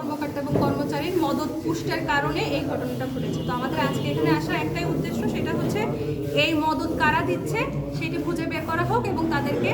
কর্মকর্তা এবং কর্মচারীর মদত পুষ্টের কারণে এই ঘটনাটা ঘটেছে। তো আমাদের আজকে এখানে আসার একটাই উদ্দেশ্য, সেটা হচ্ছে এই মদত কারা দিচ্ছে সেটি খুঁজে বের করা হোক এবং তাদেরকে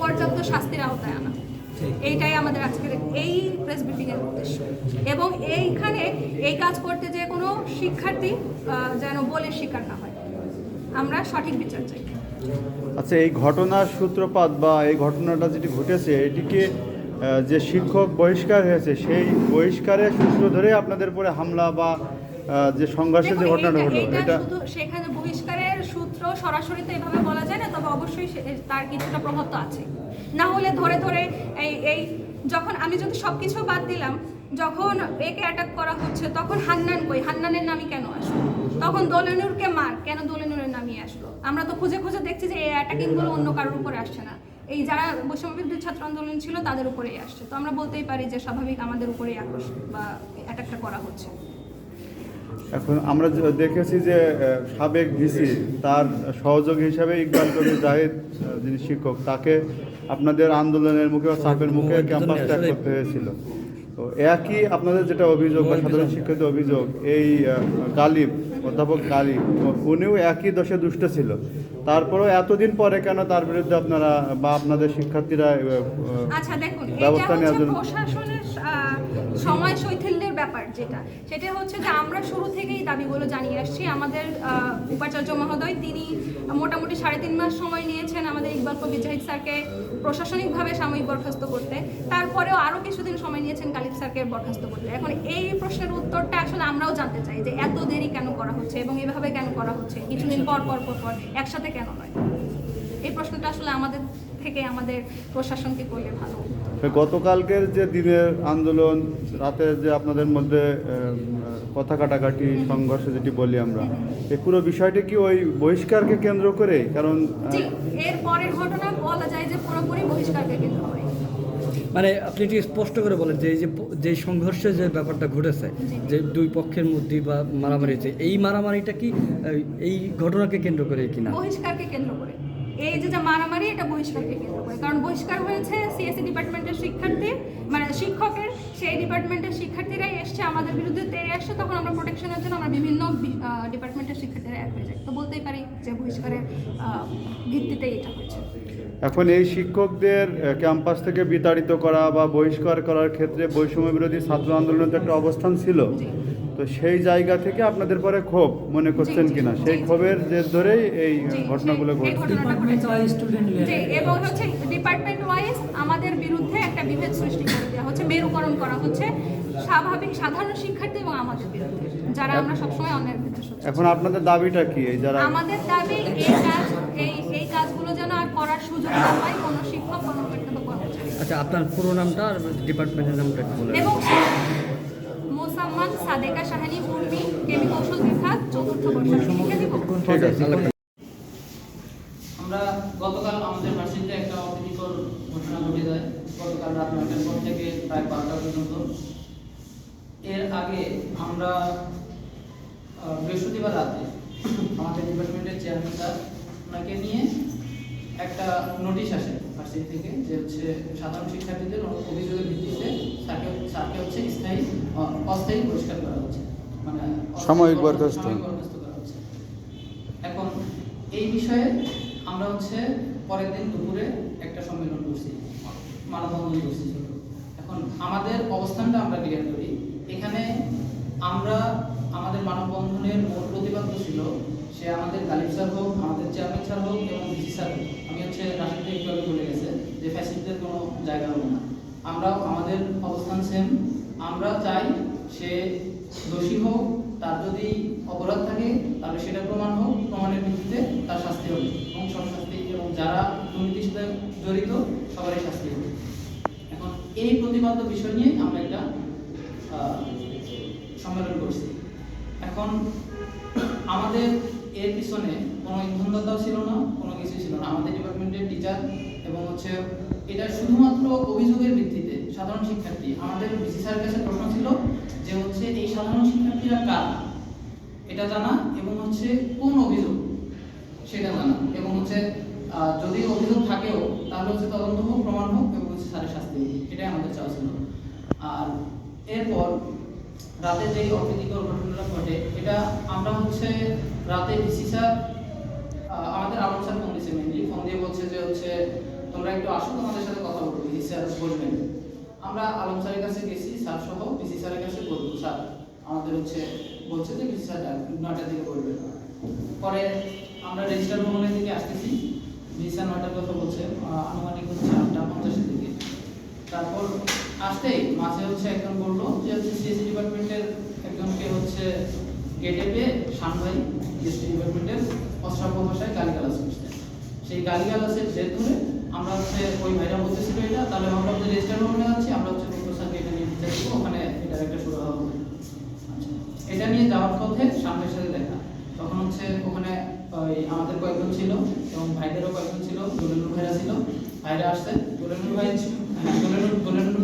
পর্যাপ্ত শাস্তির আওতায় আনা। এইটাই আমাদের আজকের এই প্রেস ব্রিফিং এর উদ্দেশ্য। এবং এইখানে এই কাজ করতে যে কোনো শিক্ষার্থী যেন বলে শিকার না হয়। আমরা সঠিক বিচার চাই। আচ্ছা এই ঘটনার সূত্রপাত বা এই ঘটনাটা যেটি ঘটেছে, এটিকে যে শিক্ষক বহিষ্কার হয়েছে সেই বহিষ্কারের সূত্র ধরে আপনাদের উপরে হামলা বা যে সংঘর্ষের যে ঘটনাটা এইটা এটা সেখানে বহিষ্কারের সূত্র সরাসরি তো এভাবে বলা যায় না তবে অবশ্যই তার কিছুটা প্রভাব তো আছে। না হলে ধরে ধরে এই এই যখন আমি যদি সবকিছু বাদ দিলাম যখন একে অ্যাটাক করা হচ্ছে তখন হান্নান কই? হান্নানের নামই কেন আসলো? তখন দোলেনুরকে মার কেন দোলেনুরের নামই আসলো? আমরা তো খুঁজে খুঁজে দেখছি যে এই অ্যাটাকিংগুলো অন্য কারোর উপরে আসছে না। এই যারা বৈষম্য ছাত্র আন্দোলন ছিল তাদের উপরেই আসছে। তো আমরা বলতেই পারি যে স্বাভাবিক আমাদের উপরেই আক্রোশ বা অ্যাটাকটা করা হচ্ছে। এখন আমরা দেখেছি যে সাবেক ভিসি তার সহযোগী হিসাবে ইকবাল কবির জাহিদ যিনি শিক্ষক তাকে আপনাদের আন্দোলনের মুখে বা চাপের মুখে ক্যাম্পাস ত্যাগ করতে হয়েছিল। তো একই আপনাদের যেটা অভিযোগ বা সাধারণ শিক্ষার্থী অভিযোগ এই গালিব অধ্যাপক গালিব উনিও একই দশে দুষ্ট ছিল। তারপরেও এতদিন পরে কেন তার বিরুদ্ধে আপনারা বা আপনাদের শিক্ষার্থীরা আচ্ছা দেখুন ব্যবস্থা নেওয়ার জন্য- প্রশাসনের সময় শৈথিল্যের ব্যাপার যেটা। সেটা হচ্ছে যে আমরা শুরু থেকেই দাবিগুলো জানিয়ে আসছি। আমাদের উপাচার্য মহোদয় তিনি মোটামুটি সাড়ে তিন মাস সময় নিয়েছেন আমাদের ইকবাল কবির জাহিদ স্যারকে প্রশাসনিকভাবে সাময়িক বরখাস্ত করতে। তারপরেও আরও কিছুদিন সময় নিয়েছেন কালিব স্যারকে বরখাস্ত করতে। এখন এই প্রশ্নের উত্তরটা আসলে আমরাও জানতে চাই যে এত দেরি এবং এভাবে কেন করা হচ্ছে? কিছুদিন পর পর পর পর, একসাথে কেন নয়? এই প্রশ্নটা আসলে আমাদের থেকে আমাদের প্রশাসনকে করলে ভালো গতকালকের যে দিনের আন্দোলন রাতের যে আপনাদের মধ্যে কথা কাটাকাটি সংঘর্ষ যেটি বলি আমরা এই পুরো বিষয়টি কি ওই বহিষ্কারকে কেন্দ্র করে? কারণ এর পরের ঘটনা বলা যায় যে পুরোপুরি বহিষ্কারকে কেন্দ্র করে। মানে আপনি একটু স্পষ্ট করে বলেন যে এই যে যে সংঘর্ষের যে ব্যাপারটা ঘটেছে যে দুই পক্ষের মধ্যে বা মারামারি হয়েছে এই মারামারিটা কি এই, এই ঘটনাকে কেন্দ্র করে কিনা? বহিষ্কারকে কেন্দ্র করে। এই যে যে মারামারি এটা বহিষ্কারকে কেন্দ্র করে। কারণ বহিষ্কার হয়েছে সিএসসি ডিপার্টমেন্টের শিক্ষার্থী মানে শিক্ষকের সেই ডিপার্টমেন্টের শিক্ষার্থীরাই এসছে আমাদের বিরুদ্ধে। তেড়ে আসছে তখন আমরা প্রোটেকশনের জন্য আমরা বিভিন্ন ডিপার্টমেন্টের শিক্ষার্থীরা এক হয়ে যাই তো বলতেই পারি যে বহিষ্কারের আহ, ভিত্তিতেই এটা হয়েছে। এখন এই শিক্ষকদের ক্যাম্পাস থেকে বিতাড়িত করা বা বহিষ্কার করার ক্ষেত্রে বৈষম্য বিরোধী ছাত্র আন্দোলনের তো একটা অবস্থান ছিল। তো সেই জায়গা থেকে আপনাদের পরে ক্ষোভ মনে করছেন কিনা? সেই। ক্ষোভের জের ধরেই এই ঘটনাগুলো ঘটছে। এবং হচ্ছে ডিপার্টমেন্ট ওয়াইজ আমাদের বিরুদ্ধে একটা বিভেদ সৃষ্টি করে দেওয়া হচ্ছে মেরুকরণ করা হচ্ছে স্বাভাবিক সাধারণ শিক্ষার্থী এবং আমাদের বিরুদ্ধে যারা আমরা সবসময় সোচ্চার। এখন আপনাদের দাবিটা কি? এই যারা আমাদের দাবি এই কাজ এই এই কাজগুলো যেন আর করার সুযোগ না পায় কোনো শিক্ষক বা কর্মচারী আচ্ছা আপনার পুরো নামটা আর ডিপার্টমেন্টের নামটা একটু বলেন এবং মোসাম্মান সাদেকা সাহানি উর্মি কেমি কৌশল বিভাগ চতুর্থ পক্ষ। ঠিক আছে আমরা গতকাল আমাদের ভার্সিটিতে একটা অপ্রীতিকর ঘটনা ঘটে যায়। গতকাল রাত নয়টার পর থেকে প্রায় বারোটা পর্যন্ত। এর আগে আমরা বৃহস্পতিবার রাতে আমাদের ডিপার্টমেন্টের চেয়ারম্যান স্যার ওনাকে নিয়ে একটা নোটিশ আসে। ভার্সিটি থেকে যে হচ্ছে সাধারণ শিক্ষার্থীদের অভিযোগের ভিত্তিতে স্যারকে স্যারকে হচ্ছে স্থায়ী অস্থায়ী পরিষ্কার করা হচ্ছে। মানে সাময়িক বরখাস্ত- করা হচ্ছে। এখন এই বিষয়ে আমরা হচ্ছে পরের দিন দুপুরে একটা সম্মেলন করছি। মানববন্ধন করছি এখন আমাদের অবস্থানটা আমরা ক্লিয়ার করি। এখানে আমরা আমাদের মানববন্ধনের মূল প্রতিপাদ্য ছিল সে আমাদের গালিব স্যার হোক, আমাদের চেয়ারম্যান স্যার হোক, এবং ডিসি স্যার হোক। আমি হচ্ছে রাশিদকে একটু বলে গেছে যে ফ্যাসিলিটির কোনো জায়গা হবে না। আমরাও আমাদের অবস্থান সেম আমরা চাই সে দোষী হোক, তার যদি অপরাধ থাকে, তাহলে সেটা প্রমাণ হোক, প্রমাণের ভিত্তিতে তার শাস্তি হবে। এবং সব শাস্তি, এবং যারা দুর্নীতির সাথে জড়িত, সবারই শাস্তি হবে। এখন এই প্রতিপাদ্য বিষয় নিয়ে আমরা একটা সম্মেলন করছি। এখন আমাদের এর পিছনে কোনো ইন্ধনদাতাও ছিল না, কোনো কিছু ছিল না। আমাদের ডিপার্টমেন্টের টিচার এবং হচ্ছে এটা শুধুমাত্র অভিযোগের ভিত্তিতে সাধারণ শিক্ষার্থী। আমাদের বিসি স্যারের কাছে প্রশ্ন ছিল যে হচ্ছে এই সাধারণ শিক্ষার্থীরা কারা? এটা জানা এবং হচ্ছে কোন অভিযোগ? সেটা জানা এবং হচ্ছে যদি অভিযোগ থাকেও, তাহলে হচ্ছে তদন্ত হোক, প্রমাণ হোক এবং হচ্ছে স্যারের শাস্তি এটাই আমাদের চাওয়া ছিল। আর এরপর রাতে যে অপ্রীতিকর ঘটনাটা ঘটে, এটা আমরা হচ্ছে রাতে ডিসি স্যার আমাদের আলম স্যার ফোন দিয়েছে মেনলি ফোন দিয়ে বলছে যে হচ্ছে, তোমরা একটু আসো, তোমাদের সাথে কথা বলব। ডিসি স্যার বলবেন। আমরা আলম স্যারের কাছে গেছি, স্যার সহ ডিসি স্যারের কাছে বলব, স্যার, আমাদের হচ্ছে বলছে যে ডিসি স্যার নয়টার দিকে বলবেন। পরে আমরা রেজিস্টার ভবনের দিকে আসতেছি। ডিসি স্যার নয়টার কথা বলছে আনুমানিক হচ্ছে আটটা পঞ্চাশের দিকে। তারপর আসতেই মাঝে হচ্ছে একজন বলল যে হচ্ছে সিএসসি ডিপার্টমেন্টের একজনকে হচ্ছে গেটে পেয়ে সামভাই সিএসসি ডিপার্টমেন্টের অশ্রাব্য ভাষায় গালিগালাজ করছে সেই গালিগালাজের জের ধরে আমরা হচ্ছে ওই ভাইরা বলতেছিল এটা, তাহলে আমরা হচ্ছে রেজিস্টার ভবনে যাচ্ছি আমরা হচ্ছে স্যারকে এটা নিয়ে বিচার দিব ওখানে এটা একটা শুরু হবে। আচ্ছা এটা নিয়ে যাওয়ার পথে সামনের সাথে দেখা। তখন হচ্ছে ওখানে ওই আমাদের কয়েকজন ছিল এবং ভাইদেরও কয়েকজন ছিল দুলেনুর ভাইরা ছিল। ভাইরা আসছে দুলেনুর ভাই দুলেনুর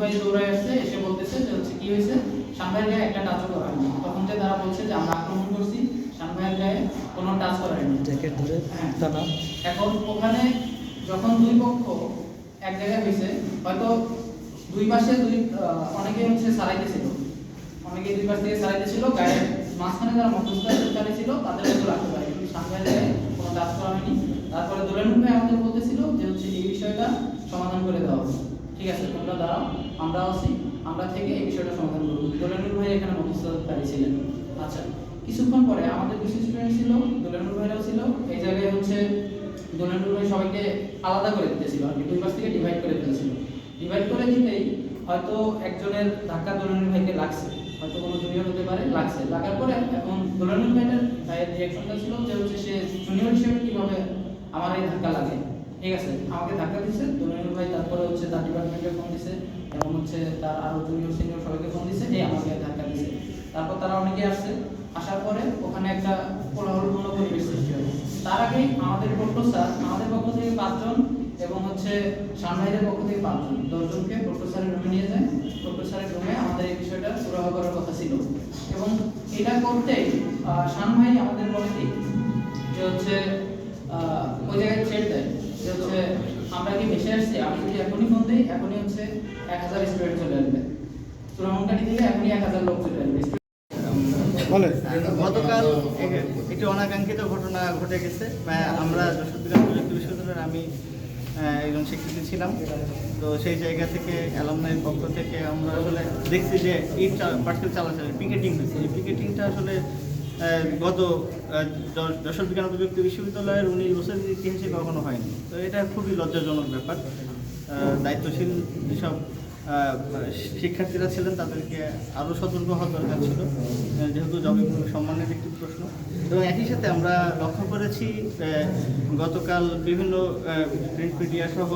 ভাই দৌড়ায় আসছে এসে বলতেছে যে হচ্ছে কি হয়েছে? সামনের গায়ে একটা টাচও করা হয়নি তখন যে তারা বলছে যে আমরা আক্রমণ করছি। সামনের গায়ে কোনো টাচ করা হয়নি জ্যাকেট ধরে হ্যাঁ। টানা এখন ওখানে যখন দুই পক্ষ এক জায়গায় হয়েছে হয়তো দুই পাশে দুই অনেকে হচ্ছে সারাইতেছিল অনেকে দুই পাশ থেকে সারাইতেছিল গায়ের মাঝখানে যারা মধ্যস্থকারী ছিল তাদের মধ্যে রাখতে পারে কিন্তু সামনে জায়গায় কোনো কাজ করা হয়নি তারপরে দোলেনুর ভাই আমাদের বলতেছিল যে হচ্ছে এই বিষয়টা সমাধান করে দেওয়া হবে। ঠিক আছে, তোমরা দাঁড়াও আমরা আছি আমরা থেকে এই বিষয়টা সমাধান করব। দোলেনুর ভাই এখানে মধ্যস্থকারী ছিলেন। আচ্ছা কিছুক্ষণ পরে আমাদের কিছু স্টুডেন্ট ছিল, দোলেনুর ভাইরাও ছিল, এই জায়গায় হচ্ছে দোলেনুর ভাই সবাইকে আলাদা করে দিতেছিল, আর কি, দুই পাশ থেকে ডিভাইড করে ফেলেছিল। ডিভাইড করে দিতেই হয়তো একজনের ধাক্কা দোলেনুর ভাইকে লাগছে, হয়তো কোনো জুনিয়র হতে পারে, লাগছে। লাগার পরে এখন দোলেনুর ভাইয়ের ভাইয়ের রিয়াকশনটা ছিল যে হচ্ছে সে জুনিয়র হিসেবে কীভাবে আমার এই ধাক্কা লাগে? ঠিক আছে, আমাকে ধাক্কা দিচ্ছে দোলেনুর ভাই তারপরে হচ্ছে তার ডিপার্টমেন্টে ফোন দিছে, এবং হচ্ছে তার আরও জুনিয়র সিনিয়র সবাইকে ফোন দিছে এই আমাকে ধাক্কা দিছে। তারপর তারা অনেকে আসছে, আসার পরে ওখানে একটা কোলাহলপূর্ণ পরিবেশ সৃষ্টি হয়। তার আগে আমাদের পক্ষ স্যার, আমাদের পক্ষ থেকে পাঁচজন এবং হচ্ছে সামনাইদের পক্ষ থেকে পাঁচজন, দশজনকে স্যারের রুমে নিয়ে যায়। স্যারের রুমে আমাদের এই বিষয়টা সুরাহ করার কথা ছিল। এবং এটা করতে শান ভাই আমাদের বলে যে হচ্ছে ওই জায়গায় ছেড়ে দেয়। যে হচ্ছে আমরা কি ভেসে আসছি? আমি যদি এখনই ফোন দিই? এখনই হচ্ছে এক হাজার স্টুডেন্ট চলে আসবে। সুরামকাটি থেকে এখনই এক হাজার লোক চলে আসবে। গতকাল এক- একটি অনাকাঙ্ক্ষিত ঘটনা ঘটে গেছে। আমরা যশোর বিজ্ঞান প্রযুক্তি বিশ্ববিদ্যালয়ের আমি একজন শিক্ষিত ছিলাম। তো সেই জায়গা থেকে অ্যালামনাইয়ের পক্ষ থেকে আমরা আসলে দেখছি যে এই পার্সেল চালাচালি পিকেটিং হয়েছে। এই পিকেটিংটা আসলে গত যশোর বিজ্ঞান প্রযুক্তি বিশ্ববিদ্যালয়ের উনিশ বছরের ইতিহাসে কখনো হয়নি। তো এটা খুবই লজ্জাজনক ব্যাপার। দায়িত্বশীল যেসব শিক্ষার্থীরা ছিলেন, তাদেরকে আরও সতর্ক হওয়া দরকার ছিল। যেহেতু জবে সম্মানের একটি প্রশ্ন। এবং একই সাথে আমরা লক্ষ্য করেছি গতকাল বিভিন্ন প্রিন্ট মিডিয়া সহ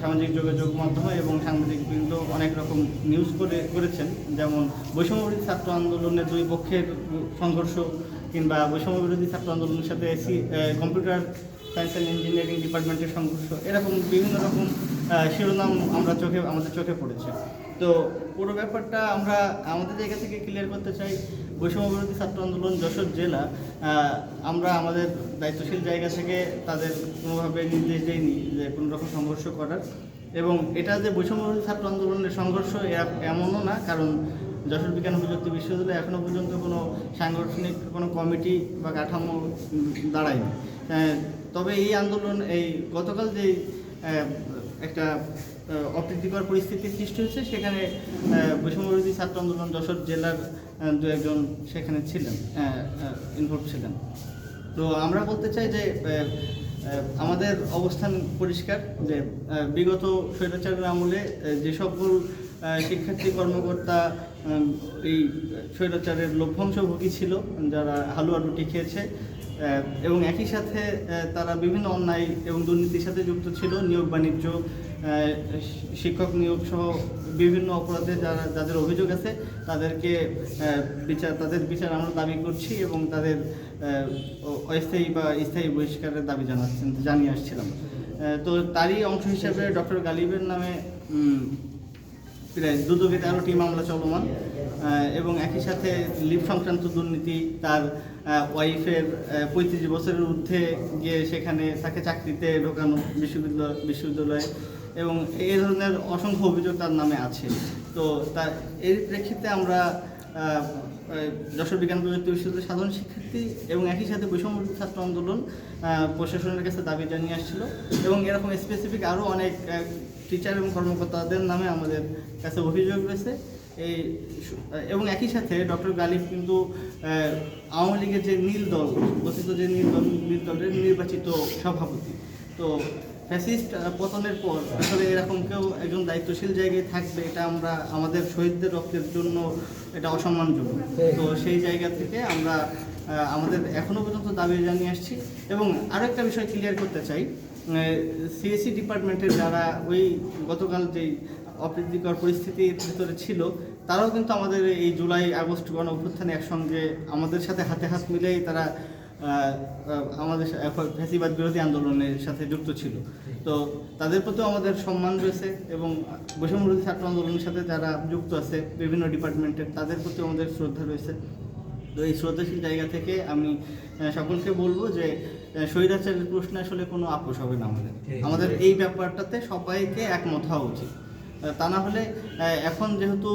সামাজিক যোগাযোগ মাধ্যমে এবং সাংবাদিক বৃন্দ অনেক রকম নিউজ করে করেছেন। যেমন বৈষম্যবিরোধী ছাত্র আন্দোলনের দুই পক্ষের সংঘর্ষ কিংবা বৈষম্যবিরোধী ছাত্র আন্দোলনের সাথে C- ah, computer science and engineering ডিপার্টমেন্টের সংঘর্ষ। এরকম বিভিন্ন রকম শিরোনাম আমরা চোখে আমাদের চোখে পড়েছে। তো পুরো ব্যাপারটা আমরা আমাদের জায়গা থেকে ক্লিয়ার করতে চাই। বৈষম্যবিরোধী ছাত্র আন্দোলন যশোর জেলা আমরা আমাদের দায়িত্বশীল জায়গা থেকে তাদের কোনোভাবে নির্দেশ দেইনি যে কোনো রকম সংঘর্ষ করার। এবং এটা যে বৈষম্যবিরোধী ছাত্র আন্দোলনের সংঘর্ষ এমনও না, কারণ যশোর বিজ্ঞান প্রযুক্তি বিশ্ববিদ্যালয়ে এখনও পর্যন্ত কোনো সাংগঠনিক কোনো কমিটি বা কাঠামো দাঁড়ায়নি। তবে এই আন্দোলন, এই গতকাল যে একটা অপ্রীতিকর পরিস্থিতির সৃষ্টি হয়েছে। সেখানে বৈষম্যবিরোধী ছাত্র আন্দোলন যশোর জেলার দু একজন সেখানে ছিলেন ইনভলভ ছিলেন। তো আমরা বলতে চাই যে আমাদের অবস্থান পরিষ্কার, যে বিগত স্বৈরাচারের আমলে যে সকল শিক্ষার্থী, কর্মকর্তা এই স্বৈরাচারের লভ্যাংশভোগী ছিল, যারা হালুয়া রুটি খেয়েছে এবং একই সাথে তারা বিভিন্ন অন্যায় এবং দুর্নীতির সাথে যুক্ত ছিল, নিয়োগ বাণিজ্য শিক্ষক নিয়োগ সহ বিভিন্ন অপরাধে যারা, যাদের অভিযোগ আছে, তাদেরকে বিচার, তাদের বিচার আমরা দাবি করছি এবং তাদের অস্থায়ী বা স্থায়ী বহিষ্কারের দাবি জানাচ্ছেন, জানিয়ে আসছিলাম। তো তারই অংশ হিসেবে ডক্টর গালিবের নামে প্রায় দুদকে তেরোটি মামলা চলমান এবং একই সাথে লিপ সংক্রান্ত দুর্নীতি তার ওয়াইফের পঁয়ত্রিশ বছরের ঊর্ধ্বে গিয়ে সেখানে তাকে চাকরিতে ঢোকানো বিশ্ববিদ্যালয়, বিশ্ববিদ্যালয়ে এবং এই ধরনের অসংখ্য অভিযোগ তার নামে আছে। তো তার, এর প্রেক্ষিতে আমরা যশোর বিজ্ঞান প্রযুক্তি বিশ্ববিদ্যালয়ের সাধারণ শিক্ষার্থী এবং একই সাথে বৈষম্য ছাত্র আন্দোলন প্রশাসনের কাছে দাবি জানিয়ে আসছিল। এবং এরকম স্পেসিফিক আরও অনেক টিচার এবং কর্মকর্তাদের নামে আমাদের কাছে অভিযোগ রয়েছে। এই এবং একই সাথে ডক্টর গালিব কিন্তু আওয়ামী লীগের যে নীল দল গঠিত যে নীল দল, নীল দলের নির্বাচিত সভাপতি। তো ফ্যাসিস্ট পতনের পর আসলে এরকম কেউ একজন দায়িত্বশীল জায়গায় থাকবে, এটা আমরা আমাদের শহীদদের রক্তের জন্য এটা অসম্মানজনক। তো সেই জায়গা থেকে আমরা আমাদের এখনও পর্যন্ত দাবি জানিয়ে আসছি। এবং আরও একটা বিষয় ক্লিয়ার করতে চাই সিএসসি ডিপার্টমেন্টের যারা ওই গতকাল যেই অপ্রীতিকর পরিস্থিতির ভিতরে ছিল, তারাও কিন্তু আমাদের এই জুলাই আগস্ট গণ অভ্যুত্থানে একসঙ্গে আমাদের সাথে হাতে হাত মিলেই তারা আমাদের ফ্যাসিবাদ বিরোধী আন্দোলনের সাথে যুক্ত ছিল। তো তাদের প্রতিও আমাদের সম্মান রয়েছে এবং বৈষম্য বিরোধী ছাত্র আন্দোলনের সাথে যারা যুক্ত আছে বিভিন্ন ডিপার্টমেন্টের তাদের প্রতিও আমাদের শ্রদ্ধা রয়েছে। তো এই শ্রদ্ধাশীল জায়গা থেকে আমি সকলকে বলব যে স্বৈরাচারের প্রশ্নে আসলে কোনো আপোষ হবে না আমাদের। আমাদের এই ব্যাপারটাতে সবাইকে একমত হওয়া উচিত। তা না হলে এখন যেহেতু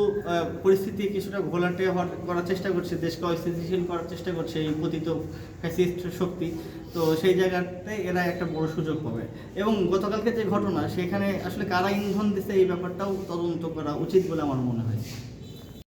পরিস্থিতি কিছুটা ঘোলাটে করার চেষ্টা করছে, দেশকে অস্থিতিশীল করার চেষ্টা করছে এই পতিত ফ্যাসিস্ট শক্তি, তো সেই জায়গাতে এরা একটা বড় সুযোগ পাবে। এবং গতকালকে যে ঘটনা, সেখানে আসলে কারা ইন্ধন দিচ্ছে এই ব্যাপারটাও তদন্ত করা উচিত বলে আমার মনে হয়।